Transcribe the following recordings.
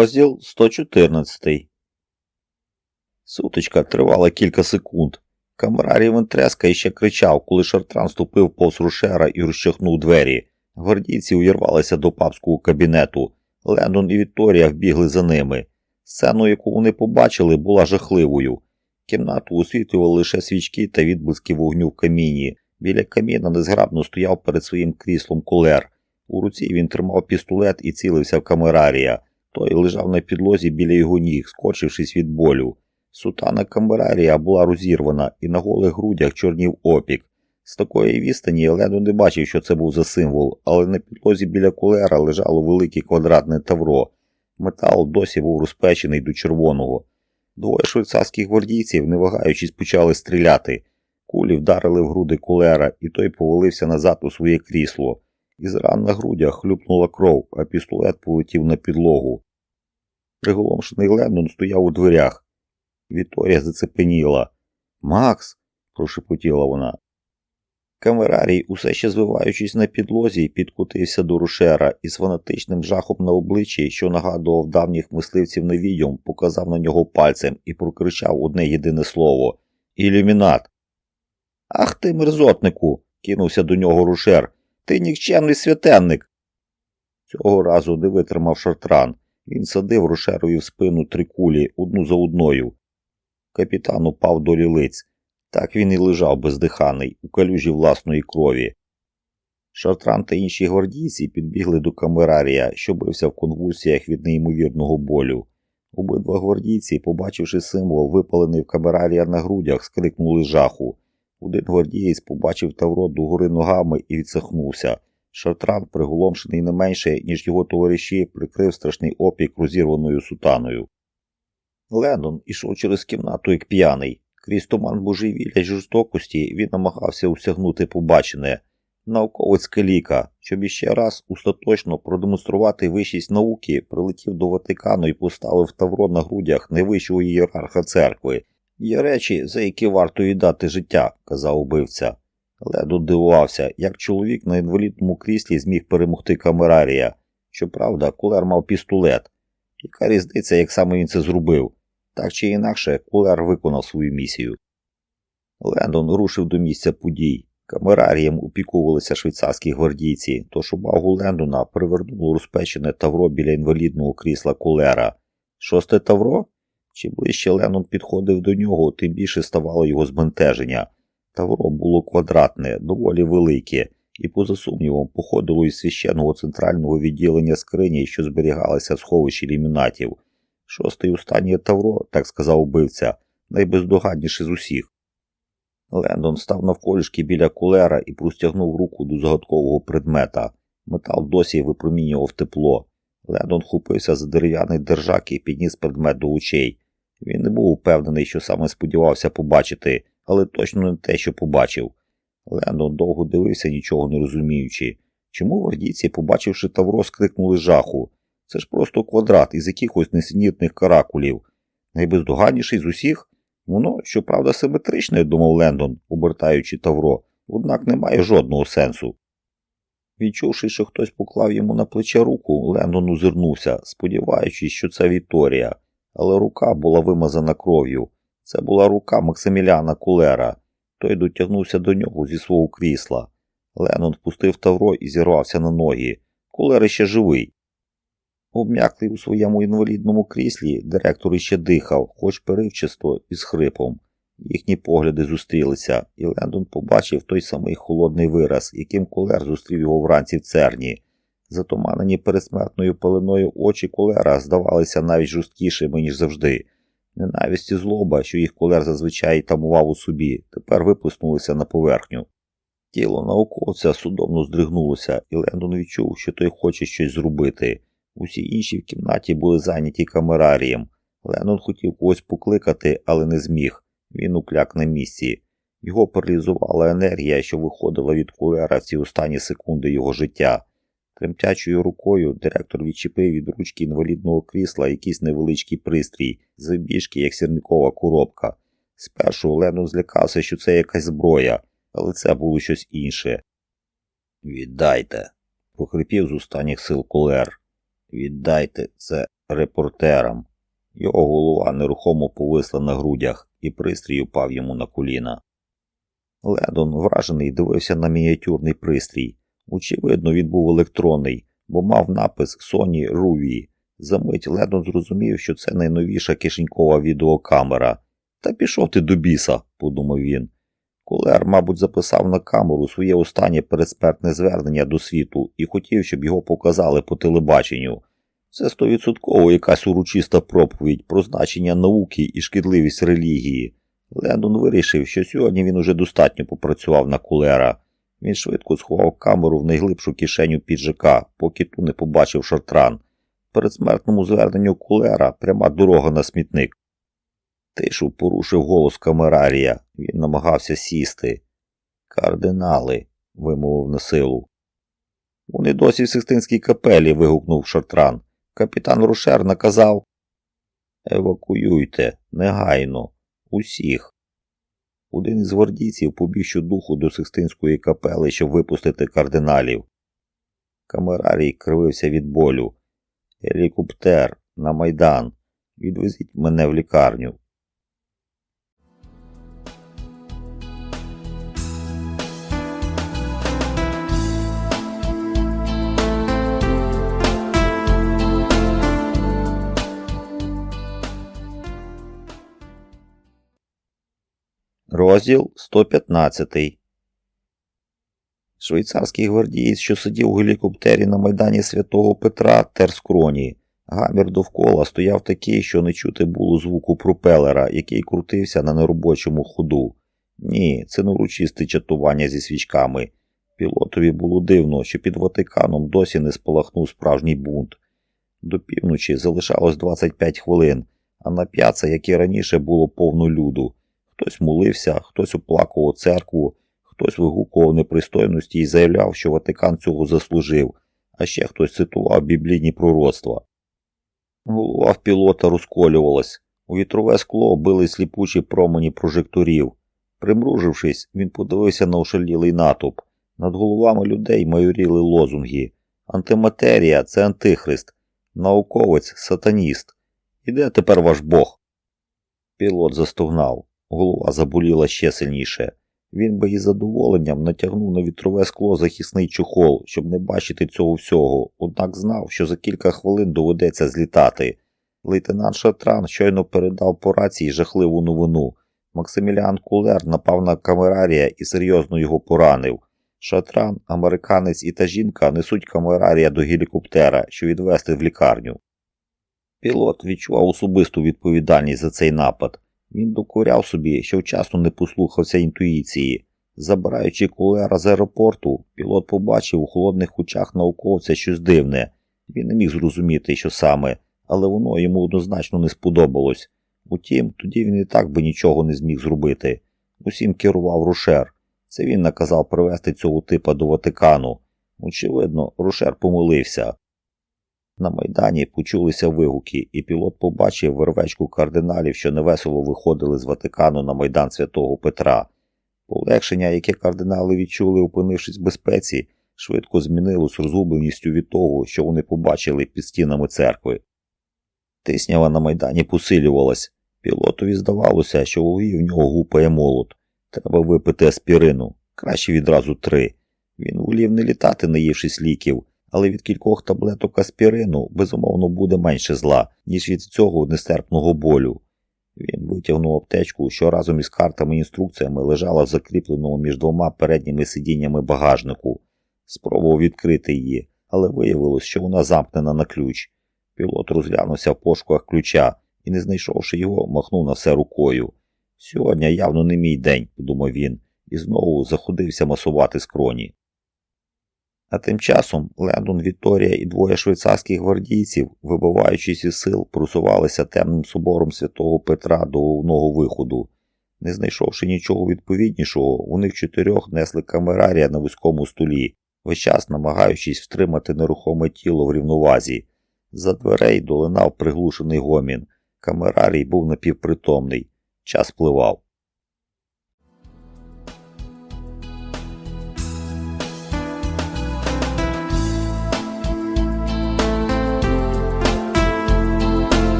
Розділ 114. Сутичка тривала кілька секунд. Камерарій Вентреска іще кричав, коли Шартран ступив повз рушера і розчахнув двері. Гвардійці увірвалися до папського кабінету. Лендон і Вікторія вбігли за ними. Сцену, яку вони побачили, була жахливою. Кімнату освітлювали лише свічки та відблиски вогню в каміні. Біля каміна незграбно стояв перед своїм кріслом кулер. У руці він тримав пістолет і цілився в камерарія. Той лежав на підлозі біля його ніг, скорчившись від болю. Сутана камерарія була розірвана і на голих грудях чорнів опік. З такої відстані я не бачив, що це був за символ, але на підлозі біля кулера лежало велике квадратне тавро. Метал досі був розпечений до червоного. Двоє швейцарських гвардійців, не вагаючись, почали стріляти. Кулі вдарили в груди кулера, і той повалився назад у своє крісло. Із ран на грудях хлюпнула кров, а пістолет полетів на підлогу. Приголомшений Леннон стояв у дверях. Вікторія зацепеніла. Макс, прошепотіла вона. Камерарій, усе ще звиваючись на підлозі, підкотився до рушера і з фанатичним жахом на обличчі, що нагадував давніх мисливців на відьом, показав на нього пальцем і прокричав одне єдине слово Ілюмінат. Ах ти, мерзотнику, кинувся до нього рушер. Ти нікчемний святенник. Цього разу не витримав шартран. Він садив рушерові в спину три кулі одну за одною. Капітан упав до лілиць. Так він і лежав бездиханий, у калюжі власної крові. Шартран та інші гвардійці підбігли до камерарія, що бився в конвульсіях від неймовірного болю. Обидва гвардійці, побачивши символ, випалений в камерарія на грудях, скрикнули жаху. Один гвардієць побачив Тавро догори ногами і відсахнувся. Шартран, приголомшений не менше, ніж його товариші, прикрив страшний опік розірваною сутаною. Леннон ішов через кімнату як п'яний. Крізь туман божевілля жорстокості він намагався усягнути побачене. Науковець Келіка, щоб іще раз остаточно продемонструвати вищість науки, прилетів до Ватикану і поставив тавро на грудях найвищого ієрарха церкви. Є речі, за які варто віддати життя, казав убивця. Ледо дивувався, як чоловік на інвалідному кріслі зміг перемогти камерарія. Щоправда, кулер мав пістолет. Яка різниця, як саме він це зробив? Так чи інакше, кулер виконав свою місію. Лендон рушив до місця подій. Камерарієм опікувалися швейцарські гвардійці, тож увагу Лендона привернуло розпечене тавро біля інвалідного крісла кулера. Шосте тавро? Чим ближче Леннон підходив до нього, тим більше ставало його збентеження. Тавро було квадратне, доволі велике, і, поза сумнівом, походило із священного центрального відділення скрині, що зберігалися в сховищі лімінатів. Шосте і останнє тавро, так сказав убивця, найбездогадніше з усіх. Лендон став навколішки біля кулера і простягнув руку до загадкового предмета. Метал досі випромінював тепло. Лендон хупився за дерев'яний держак і підніс предмет до очей. Він не був упевнений, що саме сподівався побачити, але точно не те, що побачив. Лендон довго дивився, нічого не розуміючи. Чому гвардійці, побачивши тавро, скрикнули жаху? Це ж просто квадрат із якихось несенітних каракулів. Найбездоганніший з усіх? Воно, щоправда, симетричне, думав Лендон, обертаючи тавро, однак не має жодного сенсу. Відчувши, що хтось поклав йому на плече руку, Лендон озирнувся, сподіваючись, що це Вікторія, але рука була вимазана кров'ю. Це була рука Максиміляна Кулера. Той дотягнувся до нього зі свого крісла. Леннон впустив тавро і зірвався на ноги. Кулер іще живий. Обм'яклий у своєму інвалідному кріслі, директор іще дихав, хоч перивчасто і з хрипом. Їхні погляди зустрілися, і Лендон побачив той самий холодний вираз, яким Колер зустрів його вранці в церні. Затуманені пересмертною пеленою очі Колера здавалися навіть жорсткішими, ніж завжди. Ненависть і злоба, що їх Колер зазвичай тамував у собі, тепер виплеснулися на поверхню. Тіло науковця судомно здригнулося, і Лендон відчув, що той хоче щось зробити. Усі інші в кімнаті були зайняті камерарієм. Леннон хотів когось покликати, але не зміг. Він укляк на місці. Його паралізувала енергія, що виходила від кулера в ці останні секунди його життя. Тремтячою рукою директор відчепив від ручки інвалідного крісла якийсь невеличкий пристрій, завбіжки, як сірникова коробка. Спершу Леннон злякався, що це якась зброя, але це було щось інше. Віддайте, прохрипів з останніх сил кулер. Віддайте це репортерам. Його голова нерухомо повисла на грудях, і пристрій упав йому на коліна. Лендон, вражений, дивився на мініатюрний пристрій. Очевидно, він був електронний, бо мав напис Sony Ruvii. Замить Лендон зрозумів, що це найновіша кишенькова відеокамера. Та пішов ти до біса, подумав він. Колер, мабуть, записав на камеру своє останнє передспертне звернення до світу і хотів, щоб його показали по телебаченню. Це стовідсотково якась урочиста проповідь про значення науки і шкідливість релігії. Лендон вирішив, що сьогодні він уже достатньо попрацював на кулера. Він швидко сховав камеру в найглибшу кишеню піджака, поки ту не побачив шартран. Передсмертному зверненню кулера пряма дорога на смітник. Тишу порушив голос камерарія. Він намагався сісти. Кардинали, вимовив на силу. Вони досі в Сикстинській капелі. вигукнув Шартран. Капітан Рушер наказав. Евакуюйте, негайно, усіх. Один із гвардійців побіг щодуху до Сикстинської капели, щоб випустити кардиналів. Камерарій кривився від болю. Гелікоптер на майдан. Відвезіть мене в лікарню. Розділ 115 Швейцарський гвардієць, що сидів у гелікоптері на майдані святого Петра, тер скроні. Гамір довкола стояв такий, що не чути було звуку пропелера, який крутився на неробочому ходу. Ні, це не урочисте чатування зі свічками. Пілотові було дивно, що під Ватиканом досі не спалахнув справжній бунт. До півночі залишалось 25 хвилин, а на п'яце, як і раніше, було повно люду. Хтось молився, хтось оплакував церкву, хтось вигукував непристойності і заявляв, що Ватикан цього заслужив, а ще хтось цитував біблійні пророцтва. Голова в пілота розколювалась. У вітрове скло били сліпучі промені прожекторів. Примружившись, він подивився на ошалілий натовп. Над головами людей майоріли лозунги. Антиматерія це антихрист, науковець сатаніст. І де тепер ваш Бог? Пілот застогнав. Голова заболіла ще сильніше. Він би із задоволенням натягнув на вітрове скло захисний чохол, щоб не бачити цього всього, однак знав, що за кілька хвилин доведеться злітати. Лейтенант Шатран щойно передав по рації жахливу новину. Максиміліан Кулер напав на камерарія і серйозно його поранив. Шатран, американець і та жінка несуть камерарія до гелікоптера, що відвести в лікарню. Пілот відчував особисту відповідальність за цей напад. Він докоряв собі, що вчасно не послухався інтуїції. Забираючи кулера з аеропорту, пілот побачив у холодних очах науковця щось дивне. Він не міг зрозуміти, що саме, але воно йому однозначно не сподобалось. Утім, тоді він і так би нічого не зміг зробити. Усім керував Рушер. Це він наказав привезти цього типа до Ватикану. Очевидно, Рушер помилився. На майдані почулися вигуки, і пілот побачив вервечку кардиналів, що невесело виходили з Ватикану на майдан святого Петра. Полегшення, яке кардинали відчули, опинившись в безпеці, швидко змінилось розгубленістю від того, що вони побачили під стінами церкви. Тиснява на майдані посилювалась. Пілотові здавалося, що в голові в нього гупає молот. Треба випити аспірину, краще відразу три. Він волів не літати, наївшись ліків, але від кількох таблеток аспірину, безумовно, буде менше зла, ніж від цього нестерпного болю. Він витягнув аптечку, що разом із картами і інструкціями лежала в закріпленому між двома передніми сидіннями багажнику. Спробував відкрити її, але виявилось, що вона замкнена на ключ. Пілот розглянувся в пошуках ключа і, не знайшовши його, махнув на все рукою. Сьогодні явно не мій день, подумав він, і знову заходився масувати скроні. А тим часом Лендон Вікторія і двоє швейцарських гвардійців, вибиваючись із сил, просувалися темним собором святого Петра до головного виходу. Не знайшовши нічого відповіднішого, у них чотирьох несли камерарія на вузькому столі, весь час намагаючись втримати нерухоме тіло в рівновазі. За дверей долинав приглушений гомін. Камерарій був напівпритомний. Час пливав.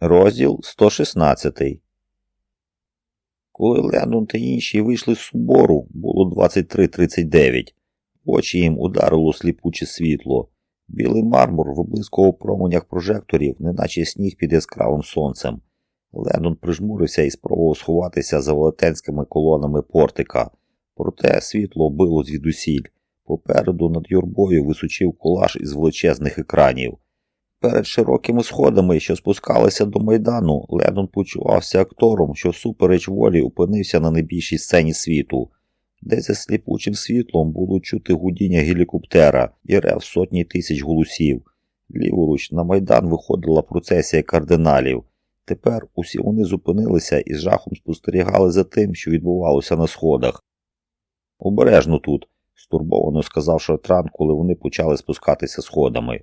Розділ 116. Коли Леннон та інші вийшли з собору, було 23.39. Очі їм ударило сліпуче світло. Білий мармур виблискував в променях прожекторів, неначе сніг під яскравим сонцем. Леннон прижмурився і спробував сховатися за велетенськими колонами портика. Проте світло било звідусіль. Попереду над юрбою височив колаж із величезних екранів. Перед широкими сходами, що спускалися до майдану, Леннон почувався актором, що супереч волі опинився на найбільшій сцені світу. Десь за сліпучим світлом було чути гудіння гелікоптера і рев сотні тисяч голосів. Ліворуч на майдан виходила процесія кардиналів. Тепер усі вони зупинилися і з жахом спостерігали за тим, що відбувалося на сходах. Обережно тут, стурбовано сказав Шартран, коли вони почали спускатися сходами.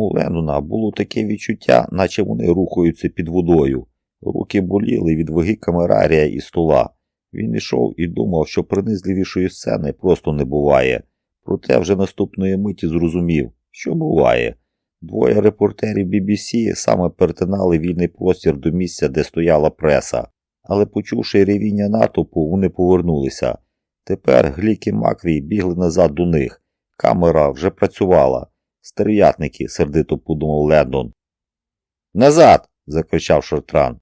У Леннона було таке відчуття, наче вони рухаються під водою. Руки боліли від ваги камерарія і стола. Він йшов і думав, що принизливішої сцени просто не буває. Проте вже наступної миті зрозумів, що буває. Двоє репортерів BBC саме перетинали вільний простір до місця, де стояла преса, але, почувши ревіння натовпу, вони повернулися. Тепер Глік і Макрій бігли назад до них. Камера вже працювала. Стерв'ятники, сердито подумав Лендон. Назад. закричав Шортран.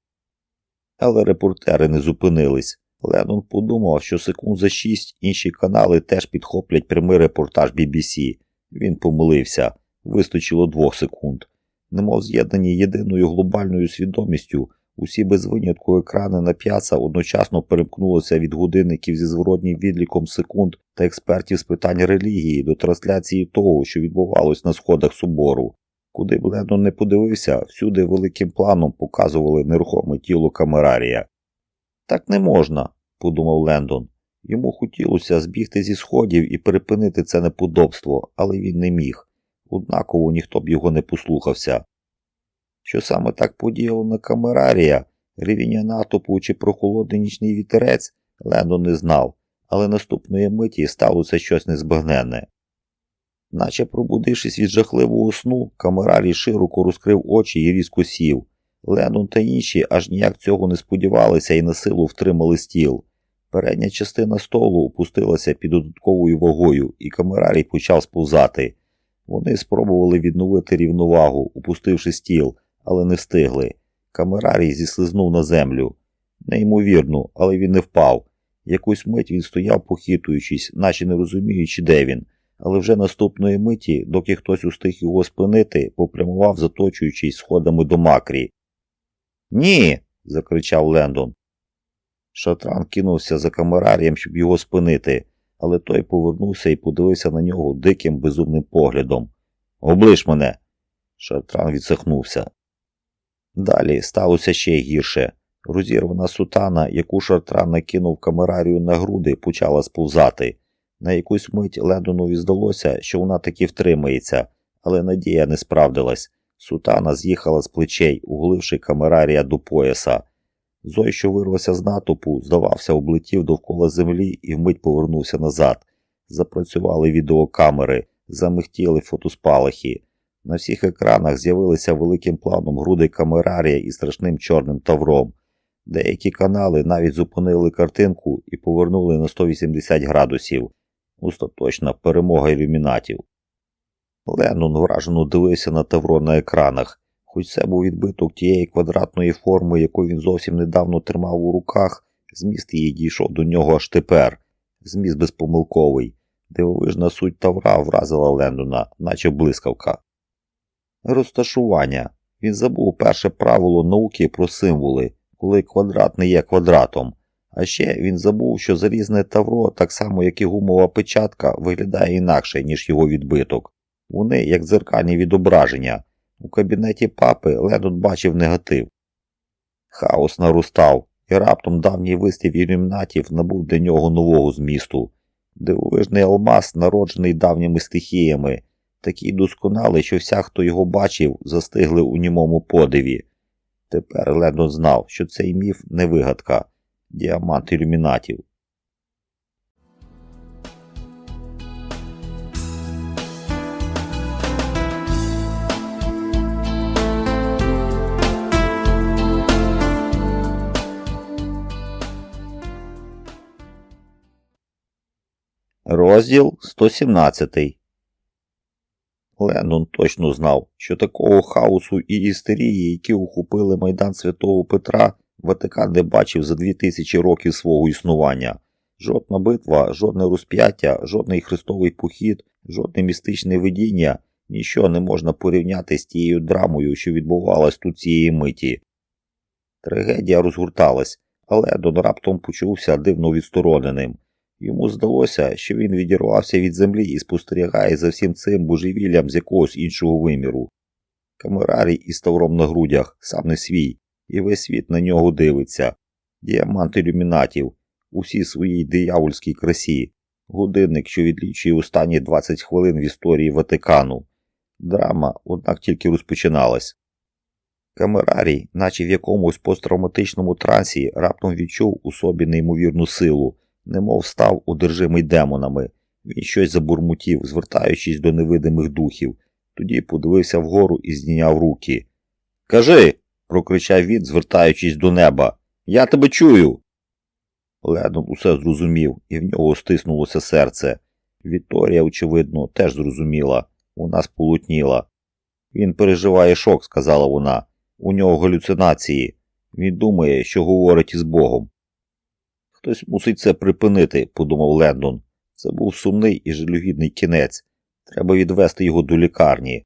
Але репортери не зупинились. Леннон подумав, що секунд за шість інші канали теж підхоплять прямий репортаж BBC. Він помилився. Вистачило двох секунд. Немов з'єднані єдиною глобальною свідомістю, усі без винятку екрани на п'яца одночасно перемкнулися від годинників зі зворотнім відліком секунд та експертів з питань релігії до трансляції того, що відбувалось на сходах собору. Куди б Леннон не подивився, всюди великим планом показували нерухоме тіло камерарія. Так не можна, подумав Лендон. Йому хотілося збігти зі сходів і перепинити це неподобство, але він не міг. Однаково ніхто б його не послухався. Що саме так подіяло на камерарія, рівня натопу чи прохолодний нічний вітерець, Лендон не знав, але наступної миті сталося щось незбагненне. Наче пробудившись від жахливого сну, камерарій широко розкрив очі і різко сів. Леннон та інші аж ніяк цього не сподівалися і на силу втримали стіл. Передня частина столу опустилася під додатковою вагою, і камерарій почав сповзати. Вони спробували відновити рівновагу, опустивши стіл, але не встигли. Камерарій зіслизнув на землю. Неймовірно, але він не впав. Якусь мить він стояв, похитуючись, наче не розуміючи, де він, але вже наступної миті, доки хтось устиг його спинити, попрямував, заточуючись сходами до макрі. Ні. закричав Лендон. Шатран кинувся за камерарієм, щоб його спинити, але той повернувся і подивився на нього диким безумним поглядом. Облиш мене. Шатран відсахнувся. Далі сталося ще гірше. Розірвана сутана, яку Шартран накинув камерарію на груди, почала сповзати. На якусь мить Лендонові здалося, що вона таки втримається, але надія не справдилась. Сутана з'їхала з плечей, угливши камерарія до пояса. Зой, що вирвався з натопу, здавався, облетів довкола землі і вмить повернувся назад. Запрацювали відеокамери, замихтіли фотоспалахи. На всіх екранах з'явилися великим планом груди камерарія і страшним чорним тавром. Деякі канали навіть зупинили картинку і повернули на 180 градусів. Остаточна перемога ілюмінатів. Леннон вражено дивився на тавро на екранах, хоч це був відбиток тієї квадратної форми, яку він зовсім недавно тримав у руках, зміст її дійшов до нього аж тепер. Зміст безпомилковий. Дивовижна суть тавра вразила Лендона, наче блискавка. Розташування. Він забув перше правило науки про символи, коли квадрат не є квадратом. А ще він забув, що залізне тавро, так само як і гумова печатка, виглядає інакше, ніж його відбиток. Вони як дзеркальні відображення. У кабінеті папи Леннон бачив негатив. Хаос наростав, і раптом давній вислів ілюмінатів набув для нього нового змісту. Дивовижний алмаз, народжений давніми стихіями, такий досконалий, що вся, хто його бачив, застигли у німому подиві. Тепер Лендон знав, що цей міф не вигадка, діамант ілюмінатів. Розділ 117 Леннон точно знав, що такого хаосу і істерії, які охопили майдан Святого Петра, Ватикан не бачив за дві тисячі років свого існування. Жодна битва, жодне розп'яття, жодний хрестовий похід, жодне містичне видіння, ніщо не можна порівняти з тією драмою, що відбувалась тут цієї миті. Трагедія розгорталась, але Дон раптом почувся дивно відстороненим. Йому здалося, що він відірвався від землі і спостерігає за всім цим божевіллям з якогось іншого виміру. Камерарій із тавром на грудях, сам не свій, і весь світ на нього дивиться. Діамант ілюмінатів, усі своїй диявольській красі, годинник, що відлічує останні 20 хвилин в історії Ватикану. Драма, однак, тільки розпочиналась. Камерарій, наче в якомусь посттравматичному трансі, раптом відчув у собі неймовірну силу, немов став одержимий демонами. Він щось забурмотів, звертаючись до невидимих духів, тоді подивився вгору і здійняв руки. Кажи. прокричав він, звертаючись до неба. Я тебе чую. Леннон усе зрозумів, і в нього стиснулося серце. Вікторія, очевидно, теж зрозуміла. Вона сполутніла. Він переживає шок, сказала вона. У нього галюцинації. Він думає, що говорить із Богом. Хтось мусить це припинити, подумав Лендон. Це був сумний і жалюгідний кінець. Треба відвести його до лікарні.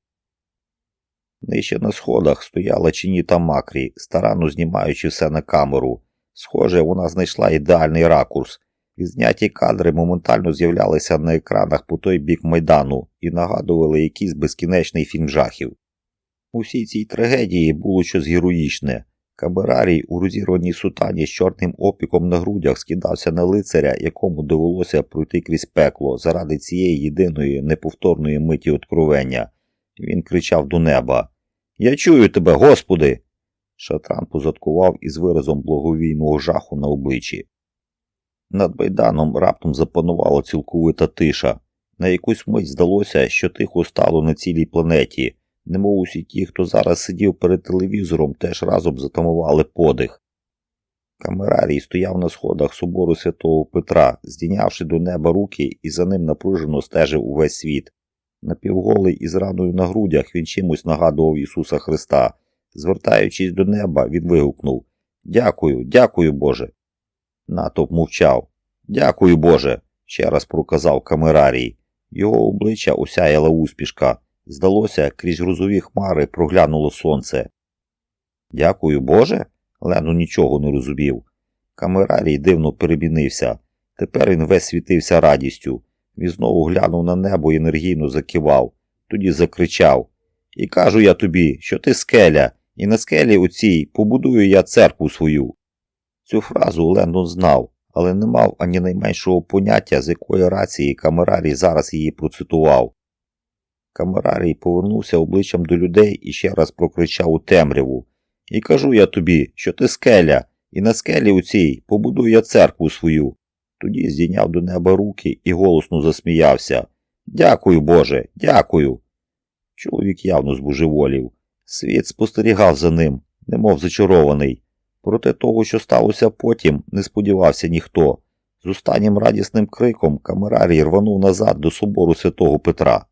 Нижче на сходах стояла Чініта Макрі, старанно знімаючи все на камеру. Схоже, вона знайшла ідеальний ракурс. Відзняті кадри моментально з'являлися на екранах по той бік майдану і нагадували якийсь безкінечний фільм жахів. У всій цій трагедії було щось героїчне. Каберарій у розірваній сутані з чорним опіком на грудях скидався на лицаря, якому довелося пройти крізь пекло заради цієї єдиної неповторної миті откровення. Він кричав до неба Я чую тебе, Господи! Шатран позадкував із виразом благовійного жаху на обличчі. Над байданом раптом запанувала цілковита тиша. На якусь мить здалося, що тихо стало на цілій планеті, немов усі ті, хто зараз сидів перед телевізором, теж разом затамували подих. Камерарій стояв на сходах собору святого Петра, здійнявши до неба руки, і за ним напружено стежив увесь світ. Напівголий із раною на грудях він чимось нагадував Ісуса Христа. Звертаючись до неба, він вигукнув Дякую, дякую, Боже. Натовп мовчав. Дякую, Боже, ще раз проказав камерарій. Його обличчя осяяла успішка. Здалося, крізь грузові хмари проглянуло сонце. Дякую, Боже? Лену нічого не розумів. Камерарій дивно перемінився. Тепер він весь світився радістю. Він знову глянув на небо і енергійно закивав, тоді закричав І кажу я тобі, що ти скеля, і на скелі оцій побудую я церкву свою. Цю фразу Лендон знав, але не мав ані найменшого поняття, з якої рації Камерарій зараз її процитував. Камерарій повернувся обличчям до людей і ще раз прокричав у темряву. І кажу я тобі, що ти скеля, і на скелі у цій побудую я церкву свою. Тоді здійняв до неба руки і голосно засміявся. Дякую, Боже, дякую. Чоловік явно збожеволів. Світ спостерігав за ним, немов зачарований. Проте того, що сталося потім, не сподівався ніхто. З останнім радісним криком камерарій рванув назад до собору святого Петра.